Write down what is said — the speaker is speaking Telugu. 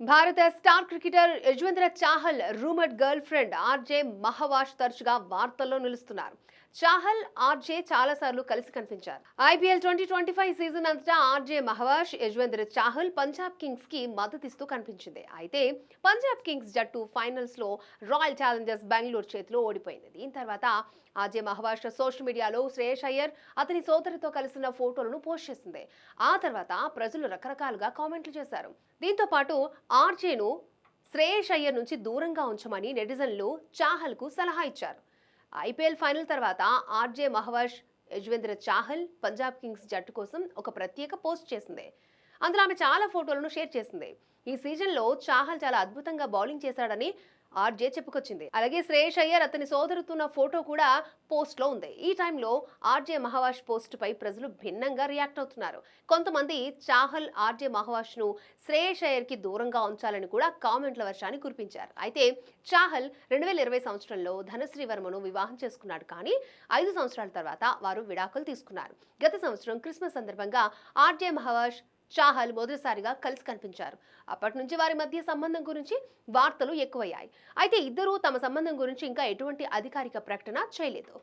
భారత star cricketer Yuzvendra Chahal rumoured girlfriend RJ Mahvash తరచుగా వార్తల్లో నిలుస్తున్నారు. చాహల్ ఆర్జే చాలా సార్లు కలిసి కనిపించారు. IPL twenty twenty five season అంతటా ఆర్జే మహవాష్ యజ్వేంద్ర చాహల్ పంజాబ్ కింగ్స్కి మద్దతిస్తూ కనిపించింది. అయితే పంజాబ్ కింగ్స్ జట్టు ఫైనల్స్లో రాయల్ ఛాలెంజర్స్ బెంగళూరు చేతిలో ఓడిపోయింది. దీని తర్వాత ఆర్జే మహవాష్ సోషల్ మీడియాలో శ్రేయస్ అయ్యర్ అతని సోదరితో కలిసిన ఫోటోలను పోస్ట్ చేసింది. ఆ తర్వాత ప్రజలు రకరకాలుగా కామెంట్లు చేశారు. దీంతో పాటు ఆర్జేను శ్రేయస్ అయ్యర్ నుంచి దూరంగా ఉంచమని నెటిజన్లు చాహల్కు సలహా ఇచ్చారు. ఐపీఎల్ ఫైనల్ తర్వాత ఆర్జే మహవర్ష్ యజ్వేంద్ర చాహల్ పంజాబ్ కింగ్స్ జట్టు కోసం ఒక ప్రత్యేక పోస్ట్ చేసింది. అందులో ఆమె చాలా ఫోటోలను షేర్ చేసింది. ఈ సీజన్లో చాహల్ చాలా అద్భుతంగా బౌలింగ్ చేశాడని ఆర్జే చెప్పుకొచ్చింది. అలాగే శ్రేయస్ అయ్యర్ అతని సోదరుతున్న ఫోటో కూడా పోస్ట్లో ఉంది. ఈ టైంలో ఆర్జే మహవాష్ పోస్టుపై ప్రజలు భిన్నంగా రియాక్ట్ అవుతున్నారు. కొంతమంది చాహల్ ఆర్జే మహావాష్ను శ్రేయస్ అయ్యర్కి దూరంగా ఉంచాలని కూడా కామెంట్ల వర్షాన్ని కురిపించారు. అయితే చాహల్ రెండు వేల ఇరవై సంవత్సరంలో ధనశ్రీ వర్మను వివాహం చేసుకున్నాడు కానీ ఐదు సంవత్సరాల తర్వాత వారు విడాకులు తీసుకున్నారు. గత సంవత్సరం క్రిస్మస్ సందర్భంగా ఆర్జే మహవాష్ చాహల్ మొదటిసారిగా కలిసి కనిపించారు. అప్పటి నుంచి వారి మధ్య సంబంధం గురించి వార్తలు ఎక్కువయ్యాయి. అయితే ఇద్దరూ తమ సంబంధం గురించి ఇంకా ఎటువంటి అధికారిక ప్రకటన చేయలేదు.